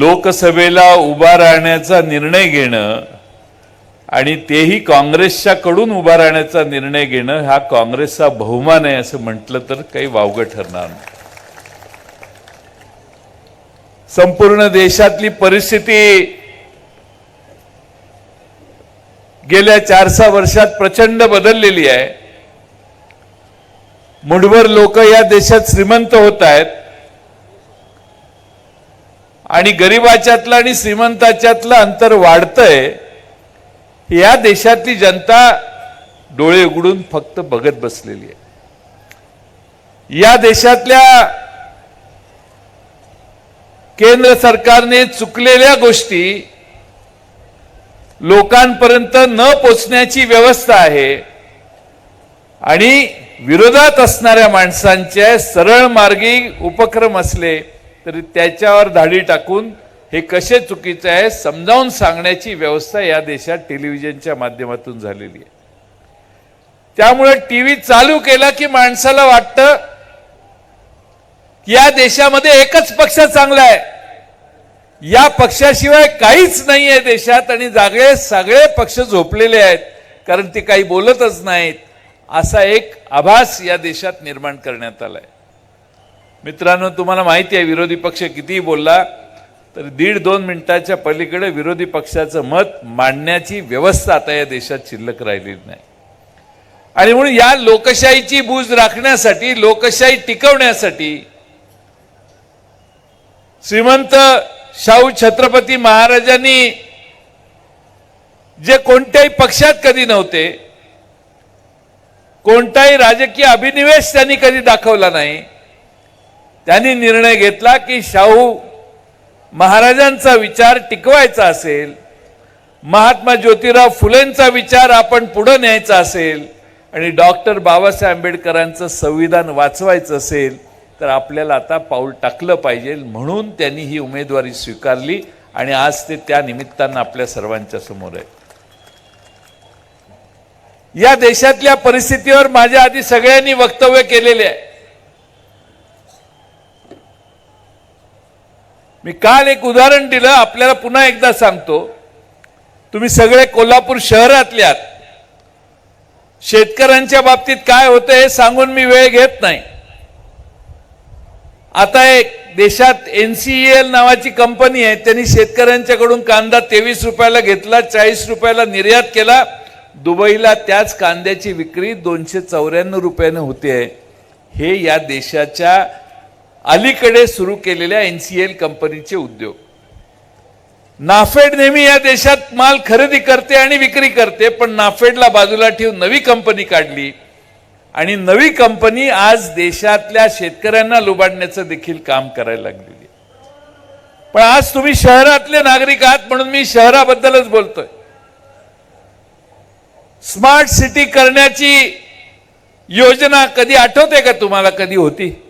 लोकसभेला उभा राहण्याचा निर्णय घेणं आणि तेही काँग्रेसच्या कडून उभा राहण्याचा निर्णय घेणं हा काँग्रेसचा बहुमान आहे असं म्हटलं तर काही वावगं ठरणार नाही. संपूर्ण देशातली परिस्थिती गेल्या चार सहा वर्षात प्रचंड बदललेली आहे. मुठभर लोक या देशात श्रीमंत होत आहेत. आणि गरिबाच्यातलं आणि श्रीमंताच्यातलं अंतर वाढतंय या देशातली जनता डोळे उघडून फक्त बघत बसलेली आहे. या देशातल्या केंद्र सरकारने चुकलेल्या गोष्टी लोकांपर्यंत न पोचण्याची व्यवस्था आहे आणि विरोधात असणाऱ्या माणसांचे सरळ मार्गी उपक्रम असले तरी त्याच्यावर धाडी टाकून हे कसे चुकीचे आहे समजावून सांगण्याची व्यवस्था या देशात टेलिव्हिजनच्या माध्यमातून झालेली आहे. त्यामुळे टीव्ही चालू केला की माणसाला वाटतं या देशामध्ये एकच पक्ष चांगला आहे. या पक्षाशिवाय काहीच नाही आहे देशात आणि जागळे सगळे पक्ष झोपलेले आहेत कारण ते काही बोलतच नाहीत. असा एक आभास या देशात निर्माण करण्यात आलाय. मित्रांनो तुम्हाला माहिती आहे विरोधी पक्ष कितीही बोलला तर दीड दोन मिनिटाच्या पलीकडे विरोधी पक्षाचं मत मांडण्याची व्यवस्था आता या देशात शिल्लक राहिलेली नाही. आणि म्हणून या लोकशाहीची बूज राखण्यासाठी लोकशाही टिकवण्यासाठी श्रीमंत शाहू छत्रपती महाराजांनी जे कोणत्याही पक्षात कधी नव्हते कोणताही राजकीय अभिनिवेश त्यांनी कधी दाखवला नाही त्यांनी निर्णय घेतला की शाहू महाराजांचा विचार टिकवायचा असेल महात्मा ज्योतिराव फुलेंचा विचार आपण पुढे न्यायचा असेल आणि डॉक्टर बाबासाहेब आंबेडकरांचं संविधान वाचवायचं असेल तर आपल्याला आता पाऊल टाकलं पाहिजे म्हणून त्यांनी ही उमेदवारी स्वीकारली आणि आज ते त्या निमित्तानं आपल्या सर्वांच्या समोर आहे या देशातल्या परिस्थितीवर माझ्या आधी सगळ्यांनी वक्तव्य केलेले आहे. मी काल एक उदाहरण दिलं आपल्याला पुन्हा एकदा सांगतो. तुम्ही सगळे कोल्हापूर शहरातल्यात शेतकऱ्यांच्या बाबतीत काय होतं हे सांगून मी वेळ घेत नाही. आता एक देशात एन सी एल नावाची कंपनी आहे त्यांनी शेतकऱ्यांच्याकडून कांदा तेवीस रुपयाला घेतला चाळीस रुपयाला निर्यात केला. दुबईला त्याच कांद्याची विक्री दोनशे चौऱ्याण्णव रुपयाने होते. हे या देशाच्या अलीकडे सुरू केलेल्या एनसीएल कंपनीचे उद्योग. नाफेड नेहमी या देशात माल खरेदी करते आणि विक्री करते पण नाफेडला बाजूला ठेवून नवी कंपनी काढली. आणि नवी कंपनी आज देशातल्या शेतकऱ्यांना लुबाडण्याचं देखील काम करायला लागलेली पण आज तुम्ही शहरातले नागरिक आहात म्हणून मी शहराबद्दलच बोलतोय. स्मार्ट सिटी करण्याची योजना कधी आठवते का तुम्हाला? कधी होती?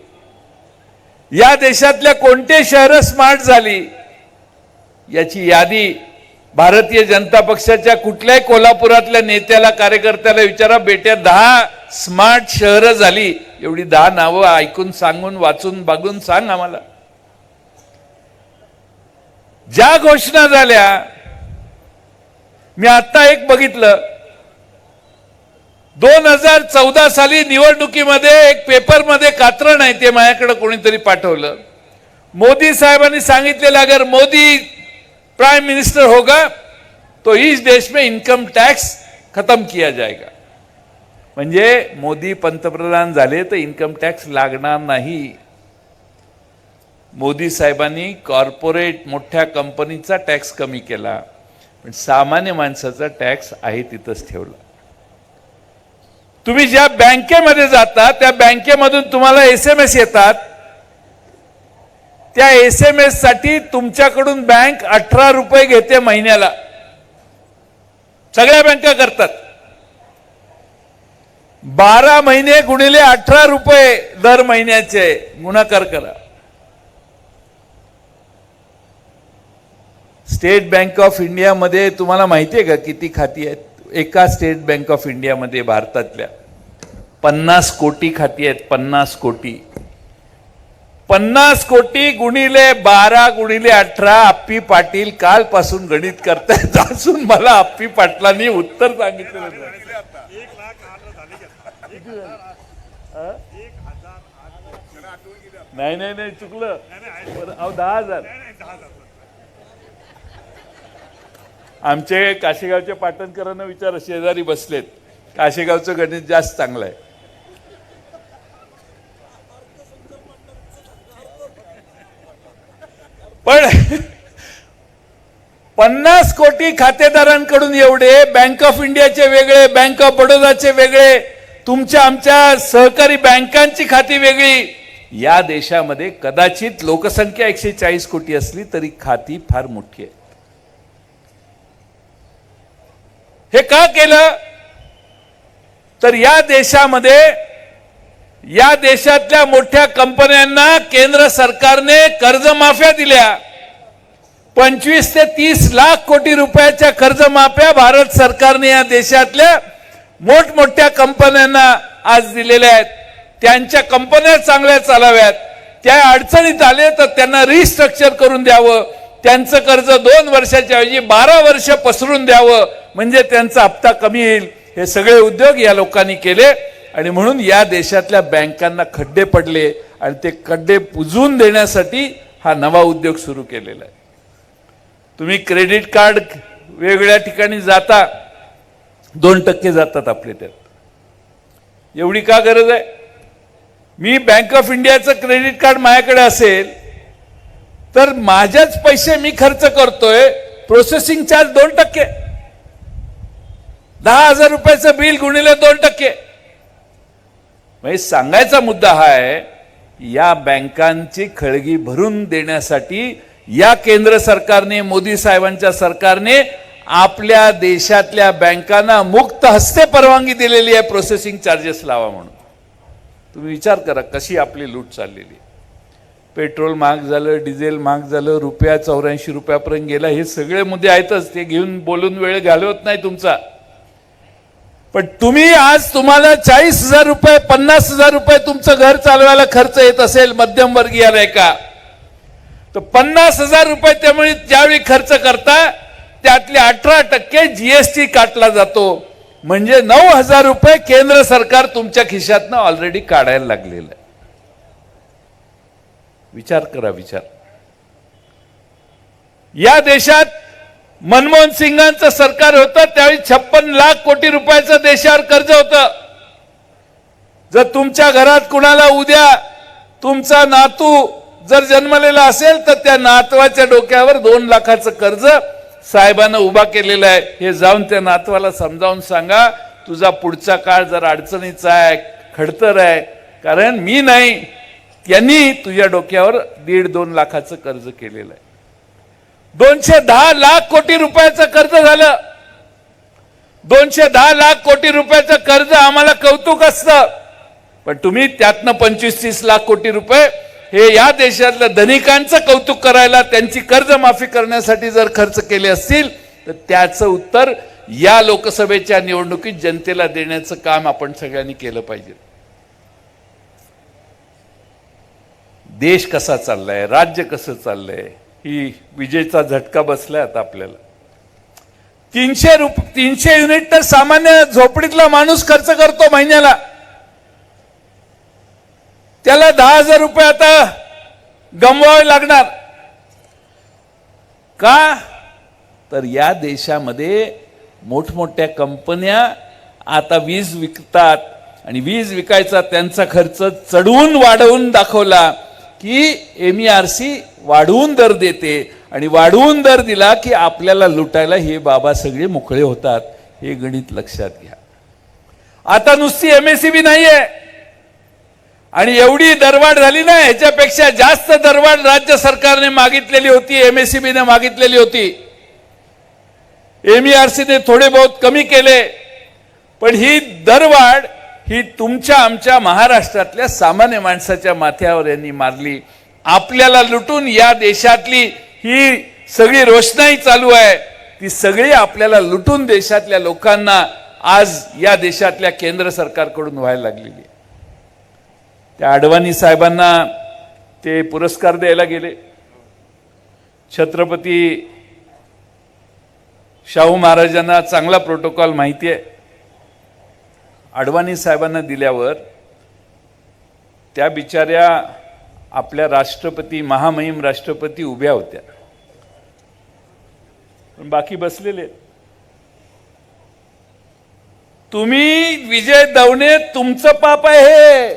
या देशातल्या कोणते शहरं स्मार्ट झाली? याची यादी भारतीय जनता पक्षाच्या कुठल्याही कोल्हापुरातल्या नेत्याला कार्यकर्त्याला विचारा बेट्या दहा स्मार्ट शहरं झाली. एवढी दहा नावं ऐकून सांगून वाचून बघून सांग आम्हाला. ज्या घोषणा झाल्या मी आत्ता एक बघितलं. दोन हजार चौदा साली निवडणुकीमध्ये एक पेपरमध्ये कात्रण आहे ते माझ्याकडे कोणीतरी पाठवलं. मोदी साहेबांनी सांगितलेलं अगर मोदी प्राइम मिनिस्टर होगा तो इस देश में इनकम टॅक्स खतम किया जाएगा. म्हणजे मोदी पंतप्रधान झाले तर इन्कम टॅक्स लागणार नाही. मोदी साहेबांनी कॉर्पोरेट मोठ्या कंपनीचा टॅक्स कमी केला. पण सामान्य माणसाचा टॅक्स आहे तिथंच ठेवला. तुम्ही ज्या बँकेमध्ये जाता त्या बँकेमधून तुम्हाला एस एम एस येतात. त्या एस एम एससाठी तुमच्याकडून बँक अठरा रुपये घेते महिन्याला. सगळ्या बँका करतात. बारा महिने गुणिले अठरा रुपये दर महिन्याचे. गुणाकार करा. स्टेट बँक ऑफ इंडियामध्ये तुम्हाला माहिती आहे का किती खाती आहेत? एका स्टेट बँक ऑफ इंडियामध्ये भारतातल्या पन्नास कोटी खाती आहेत पन्नास कोटी. पन्नास कोटी गुणिले बारा गुणिले अठरा आप्पी पाटील कालपासून गणित करतायत. असून मला आप्पी पाटलांनी उत्तर सांगितलं नाही. नाही नाही चुकलं. बरं, दहा हजार. आमचे काशेगावच्या पाटणकरांना विचार शेजारी बसलेत. काशेगावचं गणित जास्त चांगलं आहे. पण पन्नास कोटी खातेदारांकडून एवढे बँक ऑफ इंडियाचे वेगळे बँक ऑफ बडोदाचे वेगळे तुमच्या आमच्या सहकारी बँकांची खाती वेगळी. या देशामध्ये कदाचित लोकसंख्या एकशे चाळीस कोटी असली तरी खाती फार मोठी आहे. हे का केलं? तर या देशामध्ये या देशातल्या मोठ्या कंपन्यांना केंद्र सरकारने कर्जमाफ्या दिल्या. पंचवीस ते तीस लाख कोटी रुपयाच्या कर्जमाफ्या भारत सरकारने या देशातल्या मोठमोठ्या कंपन्यांना आज दिलेल्या आहेत. त्यांच्या कंपन्या चांगल्या चालाव्यात. त्या अडचणीत आले तर त्यांना रिस्ट्रक्चर करून द्यावं. त्यांचं कर्ज दोन वर्षाच्या ऐवजी बारा वर्ष पसरून द्यावं म्हणजे त्यांचा हप्ता कमी येईल. हे सगळे उद्योग या लोकांनी केले आणि म्हणून या देशातल्या बँकांना खड्डे पडले आणि ते खड्डे पुजून देण्यासाठी हा नवा उद्योग सुरू केलेला आहे. तुम्ही क्रेडिट कार्ड वेगवेगळ्या ठिकाणी जाता दोन टक्के जातात आपले त्यात. एवढी का गरज आहे? मी बँक ऑफ इंडियाचं क्रेडिट कार्ड माझ्याकडे असेल तर माझ्याच पैसे मी खर्च करतोय प्रोसेसिंग चार्ज दोन टक्के. दहा हजार रुपयाचं बिल गुणिले दोन टक्के. म्हणजे सांगायचा मुद्दा हा आहे या बँकांची खळगी भरून देण्यासाठी या केंद्र सरकारने मोदी साहेबांच्या सरकारने आपल्या देशातल्या बँकांना मुक्त हस्ते परवानगी दिलेली आहे प्रोसेसिंग चार्जेस लावा म्हणून. तुम्ही विचार करा कशी आपली लूट चाललेली आहे. पेट्रोल महाग झालं डिझेल महाग झालं रुपया चौऱ्याऐंशी रुपयापर्यंत गेला. हे सगळे मुद्दे आहेतच. ते घेऊन बोलून वेळ घालवत नाही तुमचा. पण तुम्ही आज तुम्हाला चाळीस हजार रुपये पन्नास हजार रुपये तुमचं घर चालवायला खर्च येत असेल मध्यम वर्गीयाला तर पन्नास हजार रुपये त्यामुळे ज्यावेळी खर्च करता त्यातले अठरा टक्के जीएसटी काटला जातो. म्हणजे नऊ हजार रुपये केंद्र सरकार तुमच्या खिशातनं ऑलरेडी काढायला लागलेलं आहे. विचार करा विचार. या देशात मनमोहन सिंगांचं सरकार होतं त्यावेळी छप्पन लाख कोटी रुपयाचं देशावर कर्ज होतं. जर तुमच्या घरात कुणाला उद्या तुमचा नातू जर जन्मलेला असेल तर त्या नातवाच्या डोक्यावर दोन लाखाचं कर्ज साहेबानं उभा केलेलं आहे. हे जाऊन त्या नातवाला समजावून सांगा तुझा पुढचा काळ जर अडचणीचा आहे खडतर आहे. कारण मी नाही त्यांनी तुझ्या डोक्यावर दीड दोन लाखाचं कर्ज केलेलं आहे. दोनशे दहा लाख कोटी रुपयाचं कर्ज झालं. दोनशे दहा लाख कोटी रुपयाचं कर्ज आम्हाला कौतुक असतं. पण तुम्ही त्यातनं पंचवीस तीस लाख कोटी रुपये हे या देशातल्या धनिकांचं कौतुक करायला त्यांची कर्जमाफी करण्यासाठी जर खर्च केले असतील तर त्याचं उत्तर या लोकसभेच्या निवडणुकीत जनतेला देण्याचं काम आपण सगळ्यांनी केलं पाहिजे. देश कसा चाललाय राज्य कसं चाललंय ही विजेचा झटका बसलाय आता आपल्याला. तीनशे रुप तीनशे युनिट तर सामान्य झोपडीतला माणूस खर्च करतो महिन्याला. त्याला दहा हजार रुपये आता गमवावे लागणार. का? तर या देशामध्ये मोठमोठ्या कंपन्या आता वीज विकतात आणि वीज विकायचा त्यांचा खर्च चढवून वाढवून दाखवला. की एम आर सी वाढवून दर देते आणि वाढवून दर दिला की आपल्याला लुटायला हे बाबा सगळे मोकळे होतात हे गणित लक्षात घ्या. आता नुसती एम एस सी बी नाही नाहीये. आणि एवढी दरवाढ झाली ना ह्याच्यापेक्षा जास्त दरवाढ राज्य सरकारने मागितलेली होती एमएससीबीने मागितलेली होती. एमईआरसीने थोडे बहुत कमी केले पण ही दरवाढ ही तुमच्या आमच्या महाराष्ट्रातल्या सामान्य माणसाच्या माथ्यावर यांनी मारली. आपल्याला लुटून या देशातली ही सगळी रोषणाई चालू आहे. ती सगळी आपल्याला लुटून देशातल्या लोकांना आज या देशातल्या केंद्र सरकारकडून व्हायला लागलेली आहे. त्या अडवाणी साहेबांना ते पुरस्कार द्यायला गेले. छत्रपती शाहू महाराजांना चांगला प्रोटोकॉल माहिती आहे. अडवाणी साहेबांना दिल्यावर त्या बिचाऱ्या आपल्या राष्ट्रपती महामहिम राष्ट्रपती उभ्या होत्या पण बाकी बसलेले आहेत. तुम्ही विजय दवणे तुमचं पाप आहे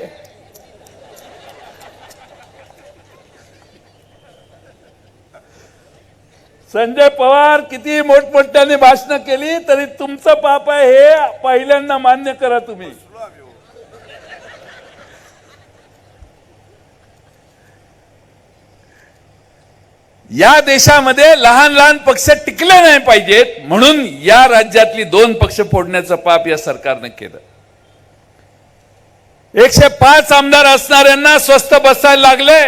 संजय पवार किती मोठमोठ्याने भाषण केली तरी तुमचं पाप आहे हे पहिल्यांदा मान्य करा तुम्ही. या देशामध्ये लहान लहान पक्ष टिकले नाही पाहिजेत म्हणून या राज्यातली दोन पक्ष फोडण्याचं पाप या सरकारनं केलं. एकशे पाच आमदार असणाऱ्यांना स्वस्त बसायला लागले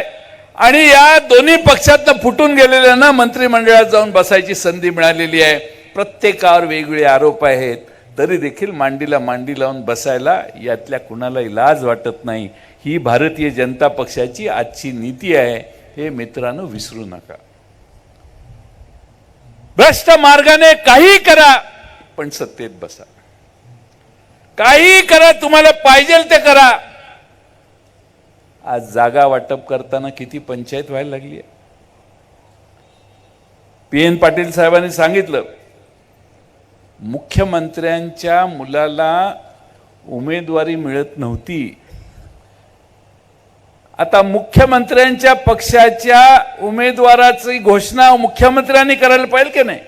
आणि या दोन्ही पक्षातनं फुटून गेलेल्यांना मंत्रिमंडळात जाऊन बसायची संधी मिळालेली आहे. प्रत्येकावर वेगवेगळे आरोप आहेत. तरी देखील मांडीला मांडी लावून बसायला यातल्या कुणालाही लाज वाटत नाही. ही भारतीय जनता पक्षाची आजची नीती आहे. हे मित्रांनो विसरू नका. भ्रष्ट मार्गाने काही करा पण सत्तेत बसा. काही करा तुम्हाला पाहिजे ते करा. आज जागा वाटप करताना किती पंचायत व्हायला लागली आहे? पी एन पाटील साहेबांनी सांगितलं मुख्यमंत्र्यांच्या मुलाला उमेदवारी मिळत नव्हती. आता मुख्यमंत्र्यांच्या पक्षाच्या उमेदवाराची घोषणा मुख्यमंत्र्यांनी करायला पाहिजे की नाही?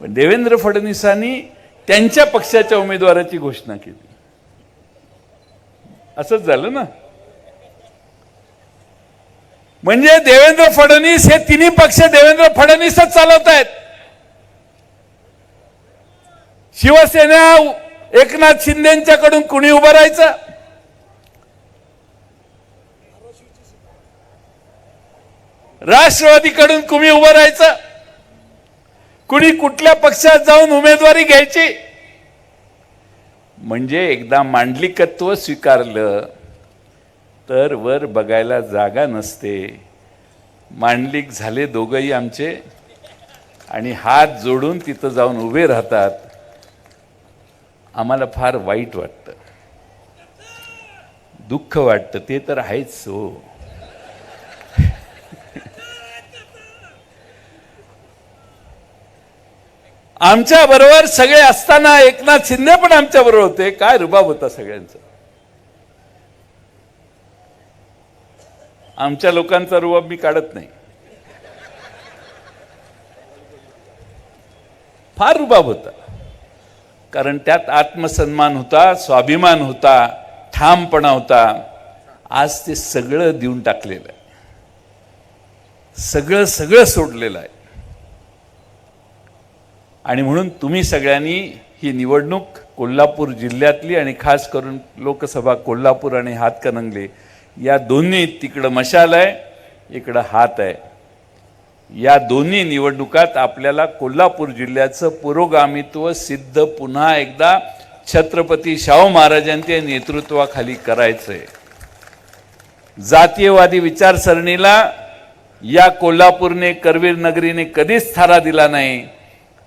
पण देवेंद्र फडणवीसांनी त्यांच्या पक्षाच्या उमेदवाराची घोषणा केली. असंच झालं ना. म्हणजे देवेंद्र फडणवीस हे तिन्ही पक्ष देवेंद्र फडणवीसच चालवत आहेत शिवसेना एकनाथ शिंदेच्याकडून कुणी उभं राहायचं? राष्ट्रवादीकडून कुणी उभं राहायचं? कुणी कुठल्या पक्षात जाऊन उमेदवारी घ्यायची? म्हणजे एकदा मांडलिकत्व स्वीकारलं तर वर बघायला जागा नसते. मांडलिक झाले दोघंही आमचे आणि हात जोडून तिथं जाऊन उभे राहतात. आम्हाला फार वाईट वाटतं. दुःख वाटतं. ते तर आहेच हो. आमच्या बरोबर सगळे असताना एकनाथ शिंदे पण आमच्या बरोबर होते. काय रुबाब होता सगळ्यांचा. आमच्या लोकांचा रुबाब मी काढत नाही. फार रुबाब होता. कारण त्यात आत्मसन्मान होता स्वाभिमान होता ठामपणा होता. आज ते सगळं देऊन टाकलेलं आहे. सगळं सगळं सोडलेलं आहे. आणि म्हणून तुम्ही सगळ्यांनी ही निवडणूक कोल्हापूर जिल्ह्यातली आणि खास करून लोकसभा कोल्हापूर आणि हातकणंगले या दोन्ही तिकडं मशाल आहे इकडं हात आहे. या दोन्ही निवडणुकात आपल्याला कोल्हापूर जिल्ह्याचं पुरोगामित्व सिद्ध पुन्हा एकदा छत्रपती शाहू महाराजांच्या नेतृत्वाखाली करायचंय. जातीयवादी विचारसरणीला या कोल्हापूरने करवीर नगरीने कधीच थारा दिला नाही.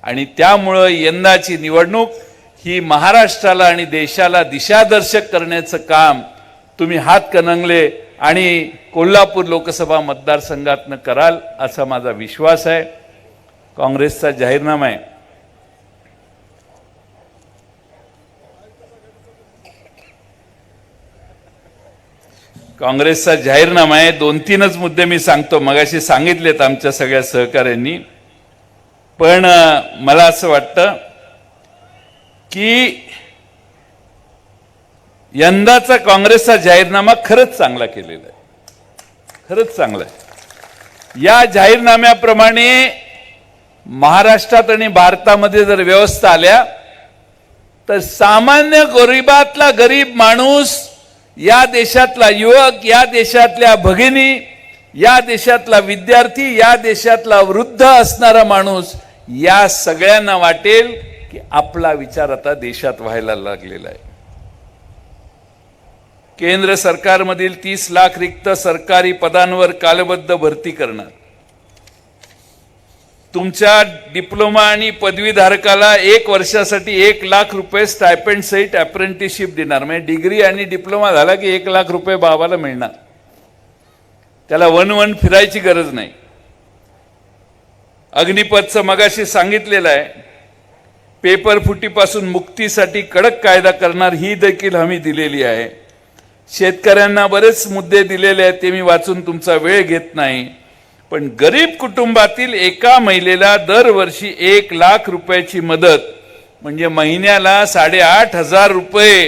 आणि त्यामुळं यंदाची निवडणूक ही महाराष्ट्राला आणि देशाला दिशादर्शक करण्याचं काम तुम्ही हात कणंगले आणि कोल्हापूर लोकसभा मतदारसंघातनं कराल असा माझा विश्वास आहे. काँग्रेसचा जाहीरनामा आहे. काँग्रेसचा जाहीरनामा आहे. दोन तीनच मुद्दे मी सांगतो. मगाशी सांगितलेत आमच्या सगळ्या सहकाऱ्यांनी. पण मला असं वाटतं की यंदाचा काँग्रेसचा जाहीरनामा खरंच चांगला केलेला आहे. खरंच चांगला आहे. या जाहीरनाम्याप्रमाणे महाराष्ट्रात आणि भारतामध्ये जर व्यवस्था आल्या तर सामान्य गरिबातला गरीब माणूस या देशातला युवक या देशातल्या भगिनी या देशातला विद्यार्थी या देशातला वृद्ध असणारा माणूस या सगळ्यांना वाटेल की आपला विचार आता देशात व्हायला लागलेला आहे. केंद्र सरकारमधील तीस लाख रिक्त सरकारी पदांवर कालबद्ध भरती करणार तुमच्या डिप्लोमा आणि पदवीधारकाला एक वर्षासाठी एक लाख रुपये स्टायपेंड सहित अप्रेंटिसशिप देणार. म्हणजे डिग्री आणि डिप्लोमा झाला की एक लाख रुपये बाबाला मिळणार. त्याला वन वन फिरायची गरज नाही. अग्निपथचं मगाशी सांगितलेलं आहे पेपर फुटीपासून मुक्तीसाठी कडक कायदा करणार ही देखील हमी दिलेली आहे. शेतकऱ्यांना बरेच मुद्दे दिलेले आहेत ते मी वाचून तुमचा वेळ घेत नाही. पण गरीब कुटुंबातील एका महिलेला दरवर्षी एक लाख रुपयाची मदत म्हणजे महिन्याला साडेआठ हजार रुपये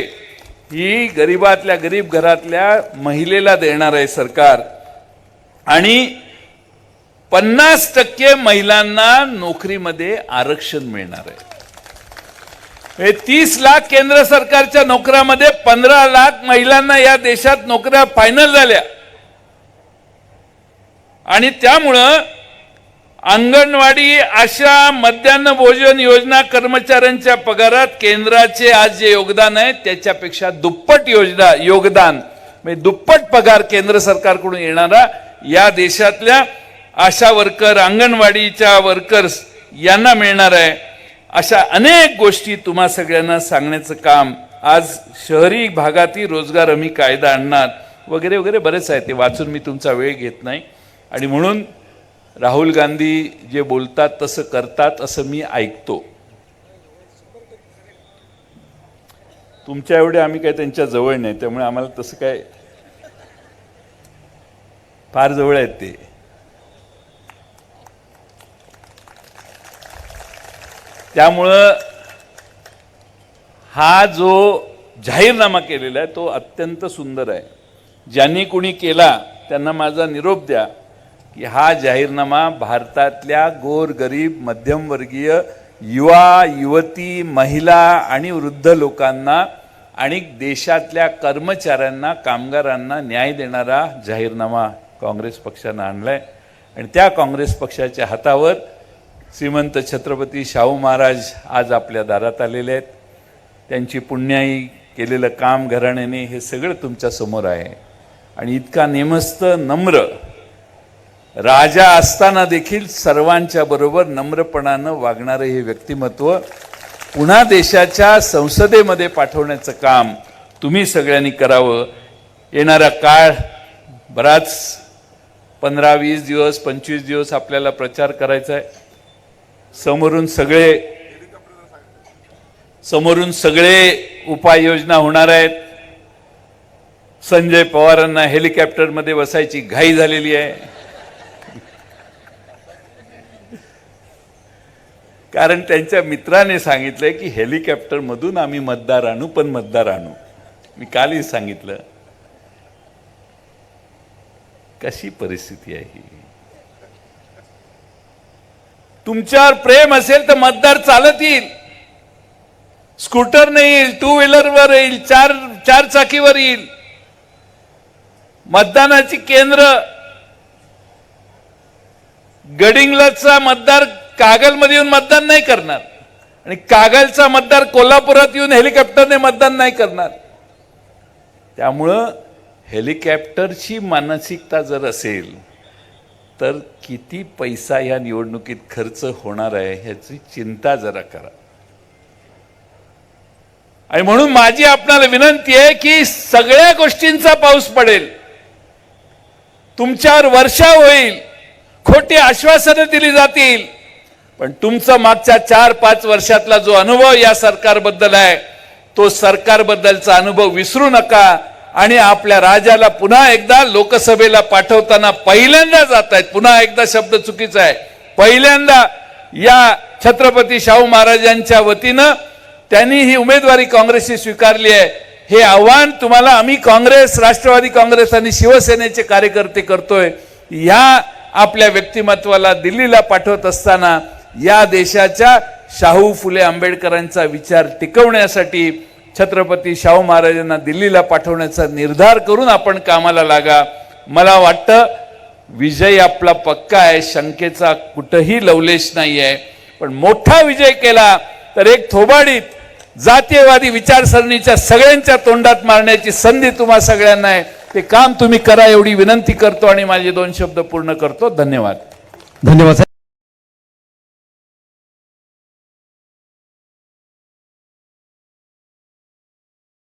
ही गरीबातल्या गरीब घरातल्या महिलेला देणार आहे सरकार. आणि पन्नास टक्के महिलांना नोकरीमध्ये आरक्षण मिळणार आहे. हे तीस लाख केंद्र सरकारच्या नोकऱ्यामध्ये पंधरा लाख महिलांना या देशात नोकऱ्या फायनल झाल्या. आणि त्यामुळं अंगणवाडी आशा मध्यान्ह भोजन योजना कर्मचाऱ्यांच्या पगारात केंद्राचे आज जे योगदान आहे त्याच्यापेक्षा दुप्पट योजना योगदान म्हणजे दुप्पट पगार केंद्र सरकारकडून येणारा या देशातल्या आशा वर्कर अंगणवाडीच्या वर्कर्स यांना मिळणार आहे. अशा अनेक गोष्टी तुम्हा सगळ्यांना सांगण्याचं काम आज शहरी भागातील रोजगार हमी कायदा आणणार वगैरे वगैरे बरेच आहे ते वाचून मी तुमचा वेळ घेत नाही. आणि म्हणून राहुल गांधी जे बोलतात तसं करतात असं मी ऐकतो. तुमच्या एवढे आम्ही काय त्यांच्या जवळ नाही त्यामुळे आम्हाला तसं काय फार जवळ आहेत ते. त्यामुळं हा जो जाहीरनामा केलेला आहे तो अत्यंत सुंदर आहे. ज्यांनी कुणी केला त्यांना माझा निरोप द्या की हा जाहीरनामा भारतातल्या गोरगरीब मध्यमवर्गीय युवा युवती महिला आणि वृद्ध लोकांना आणि देशातल्या कर्मचाऱ्यांना कामगारांना न्याय देणारा जाहीरनामा काँग्रेस पक्षानं आणलाय. आणि त्या काँग्रेस पक्षाच्या हातावर श्रीमंत छत्रपती शाहू महाराज आज आपल्या दारात आलेले आहेत. त्यांची पुण्याई केलेलं काम घराण्याने हे सगळं तुमच्यासमोर आहे. आणि इतका नेमस्त नम्र राजा असताना देखील सर्वांच्या बरोबर नम्रपणानं वागणारं हे व्यक्तिमत्व पुन्हा देशाच्या संसदेमध्ये पाठवण्याचं काम तुम्ही सगळ्यांनी करावं. येणारा काळ बराच पंधरा वीस दिवस पंचवीस दिवस आपल्याला प्रचार करायचा आहे. समोरून सगळे समोरून सगळे उपाययोजना होणार आहेत. संजय पवारांना हेलिकॉप्टरमध्ये बसायची घाई झालेली आहे. कारण त्यांच्या मित्राने सांगितलंय की हेलिकॉप्टरमधून आम्ही मतदार आणू पण मतदार आणू. मी कालही सांगितलं कशी परिस्थिती आहे ही? तुमच्यावर प्रेम असेल तर मतदार चालत येईल. स्कूटर येईल टू व्हीलरवर येईल चार चार चाकीवर येईल. मतदानाची केंद्र गडिंगलाचा मतदार कागलमध्ये येऊन मतदान नाही करणार. आणि कागलचा मतदार कोल्हापुरात येऊन हेलिकॉप्टरने मतदान नाही करणार. त्यामुळं हेलिकॉप्टरची मानसिकता जर असेल तर किती पैसा या निवडणुकीत खर्च होणार आहे ह्याची चिंता जरा करा. आणि म्हणून माझी आपणाला विनंती आहे की सगळ्या गोष्टींचा पाऊस पडेल. तुमच्यावर वर्षा होईल. खोटी आश्वासनं दिली जातील. पण तुमचा मागच्या चार पाच वर्षातला जो अनुभव या सरकारबद्दल आहे तो सरकारबद्दलचा अनुभव विसरू नका. आणि आपल्या राजाला पुन्हा एकदा लोकसभेला पाठवताना पहिल्यांदा जात आहेत पुन्हा एकदा शब्द चुकीचा आहे. पहिल्यांदा या छत्रपती शाहू महाराजांच्या वतीनं त्यांनी ही उमेदवारी काँग्रेसची स्वीकारली आहे. हे आव्हान तुम्हाला आम्ही काँग्रेस राष्ट्रवादी काँग्रेस आणि शिवसेनेचे कार्यकर्ते करतोय. या आपल्या व्यक्तिमत्वाला दिल्लीला पाठवत असताना या देशाच्या शाहू फुले आंबेडकरांचा विचार टिकवण्यासाठी छत्रपती शाहू महाराजांना दिल्लीला पाठवण्याचा निर्धार करून आपण कामाला लागा. मला वाटतं विजय आपला पक्का आहे शंकेचा कुठंही लवलेश नाही आहे पण मोठा विजय केला तर एक थोबाडीत जातीयवादी विचारसरणीच्या सगळ्यांच्या तोंडात मारण्याची संधी तुम्हा सगळ्यांना आहे. ते काम तुम्ही करा एवढी विनंती करतो आणि माझे दोन शब्द पूर्ण करतो. धन्यवाद. धन्यवाद.